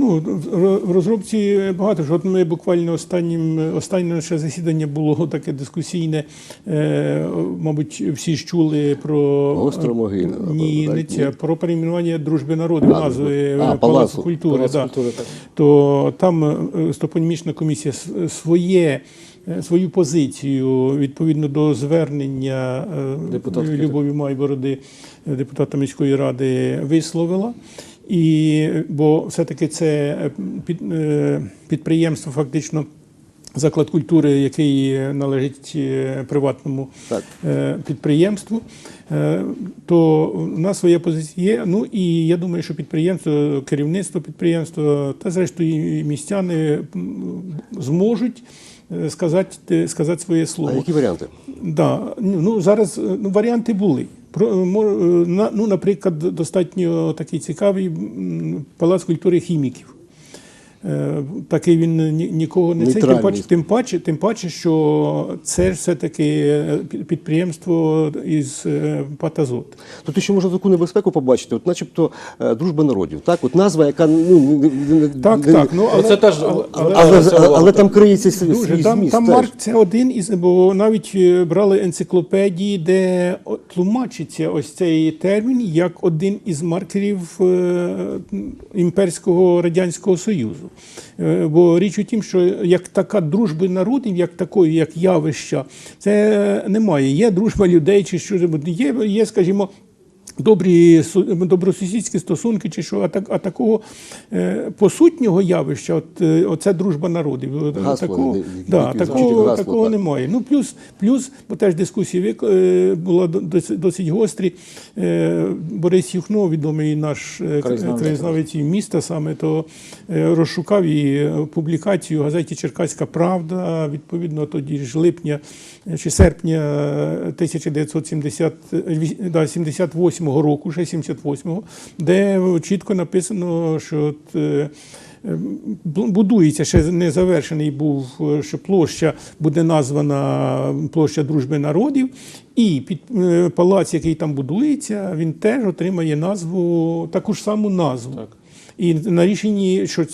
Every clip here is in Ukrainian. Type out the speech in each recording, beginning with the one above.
Ну, в розробці багато. ж. От ми буквально останнім останнє наше засідання було таке дискусійне. Е, мабуть, всі ж чули про Гостромогильне, Ні, так, не ні. про перейменування дружби народів, А, назви а, Палацу. Палацу культури. Палац да. культури, так. То там е, стопонімічна комісія своє. е, Свою позицію відповідно до звернення е, Депутатки. Любові Майбороди, депутата міської ради, висловила. І, бо все-таки це е, під, е, підприємство, фактично заклад культури, який належить е, приватному Так. підприємству, то у нас своя позиція є. Ну і я думаю, що підприємство, керівництво підприємства та зрештою і містяни зможуть сказати, сказати своє А слово. які варіанти? Да. Ну, зараз ну, варіанти були. Е, е, ну, наприклад, достатньо такий цікавий палац культури хіміків. Е, Такий він ні- нікого не цей, тим паче, тим паче, тим паче, що це ж все-таки е, підприємство із е, Патазот. Тут ще можна таку небезпеку побачити, от начебто дружба народів. Так, от назва, яка ну Так, не- так. Ну, але, Це теж але- але, але- але, але там криється свій, Дуже, свій там, зміст. там теж. Марк це один із, бо навіть брали енциклопедії, де тлумачиться ось цей термін як один із маркерів імперського радянського союзу. Е, Бо річ у тім, що як така дружби народів, як такої, як явища, це немає. Є дружба людей, чи що є, є, скажімо добрі добросусідські стосунки, чи що, а так а такого е, посутнього явища, от е, оце дружба народів. Е, гасло, такого не, да, такого, гасло, такого так. немає. Ну плюс, плюс, бо теж дискусії була досить, досить гострі. Борис Юхно, відомий наш краєзнавець міста, саме то розшукав її публікацію в газеті Черкаська Правда. Відповідно, тоді ж липня чи серпня 1978 78-го року, ще 78-го, де чітко написано, що е, будується ще не завершений був, е, що площа буде названа площа дружби народів, і під е, палац, який там будується, він теж отримає назву таку ж саму назву. Так. І на рішенні, що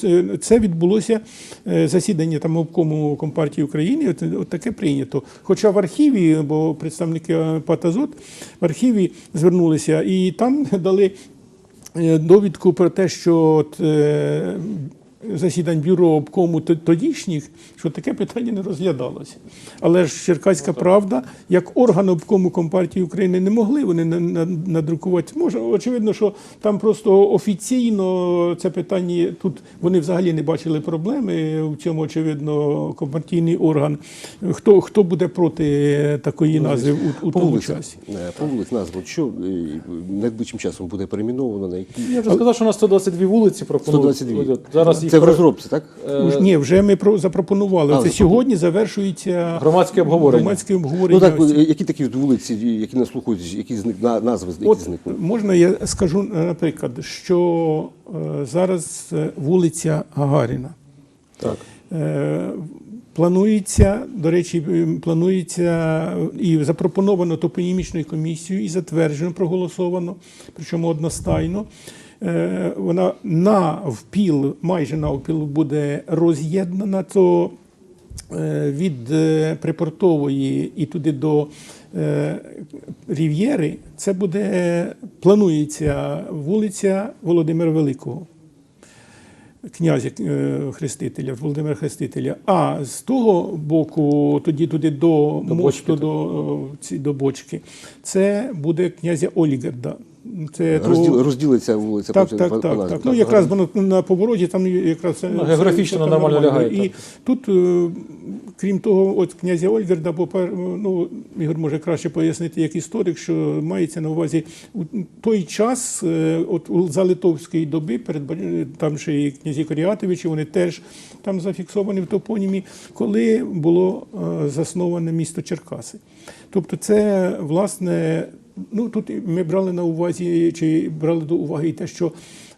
це, відбулося е, засідання там обкому Компартії України, от, от таке прийнято. Хоча в архіві, бо представники Патазот в архіві звернулися і там дали е, довідку про те, що от, е, засідань бюро обкому тодішніх, що таке питання не розглядалося. Але ж Черкаська правда, як орган обкому Компартії України, не могли вони на- на- надрукувати. Може, очевидно, що там просто офіційно це питання тут вони взагалі не бачили проблеми. В цьому, очевидно, компартійний орган. Хто, хто буде проти такої назви у, у тому вулиці, часі? е, по вулиці назва, що е, найближчим часом буде перейменовано, на які... Я вже сказав, що у нас 122 вулиці пропонують. 122. Зараз їх Це в розробці, так? е, Уж Ні, вже ми про запропонували. А, Це запропон- сьогодні завершується Громадське обговорення. Громадське Ну обговорення. так, е, які такі вулиці, які наслухають, які зник, на- назви, які От зникли? можна я скажу, наприклад, що е, зараз е, вулиця Гагаріна. Так. Е, Планується, до речі, планується і запропоновано топонімічною комісією і затверджено, проголосовано, причому одностайно. Е, Вона навпіл, майже навпіл буде роз'єднана, то е, від е, припортової і туди до Рів'єри це буде, планується вулиця Володимира Великого князя Хрестителя, Володимира Хрестителя. А з того боку, тоді туди до, До мосту, бочки, до, ці- до бочки, це буде князя Олігарда. Це того- Розділ, розділиться вулиця так, по- так, по- по так, так. Ну, якраз воно на повороті, там якраз Ну, географічно це нормально лягає, І так. тут, е, крім того, от князя Ольгарда, бо ну, Ігор може краще пояснити як історик, що мається на увазі у той час, е, от у за литовської доби, перед там ще і князі Коріатовичі, вони теж там зафіксовані в топонімі, коли було е, засноване місто Черкаси. Тобто, це власне. Ну тут ми брали на увазі чи брали до уваги і те, що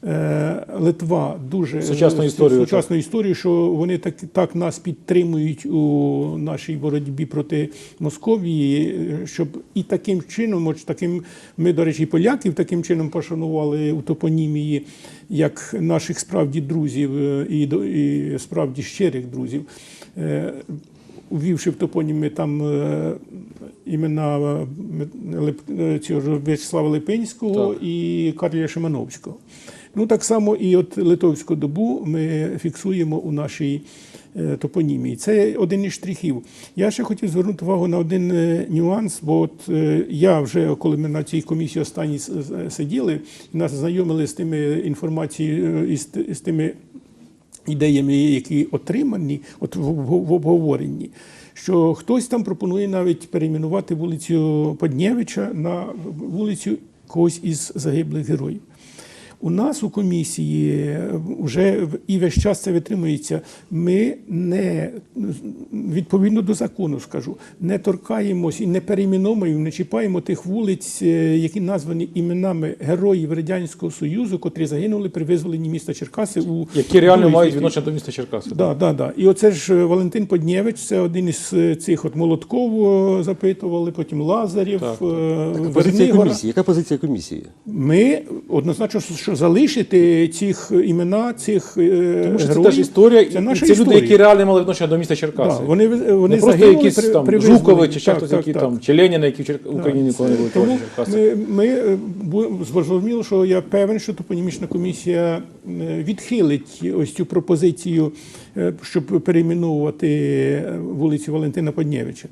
е, Литва дуже Сучасну е, історію, сучасну історію, що вони так, так нас підтримують у нашій боротьбі проти Московії, е, щоб і таким чином, от таким ми, до речі, поляків таким чином пошанували у топонімії, як наших справді друзів і, і справді щирих друзів. Увівши в топоніми там е, імена е, е, цього В'ячеслава Липинського і Карля Шимановського. Ну, так само і от литовську добу ми фіксуємо у нашій топонімії. Це один із штрихів. Я ще хотів звернути увагу на один нюанс, бо от я вже, коли ми на цій комісії останній сиділи, нас знайомили з тими інформацією, з тими ідеями, які отримані от в, обговоренні, що хтось там пропонує навіть перейменувати вулицю Поднєвича на вулицю когось із загиблих героїв. У нас у комісії вже і весь час це витримується. Ми не відповідно до закону скажу, не торкаємось і не перейменовуємо, не чіпаємо тих вулиць, е, які названі іменами героїв Радянського Союзу, котрі загинули при визволенні міста Черкаси у Які реально Другій мають відношення до міста Черкаси. Да, да, да. І оце ж е, Валентин Поднєвич, це один із е, цих от Молотков е, запитували, потім Лазарєв, Так, е, Позиція комісії. Яка позиція комісії? Ми однозначно, що залишити цих імена, цих е, Тому що це теж історія, це наша це історія. люди, які реально мали відношення до міста Черкаси. Да, вони, вони не просто загинули якісь при- там при Жукови чи ще Так, хтось, так, які так. там, чи Леніна, які в Чер... Україні ніколи не були Тому ми, ми е, бу- зрозуміло, що я певен, що топонімічна комісія е, відхилить ось цю пропозицію, е, щоб перейменувати е, вулицю Валентина Поднєвича.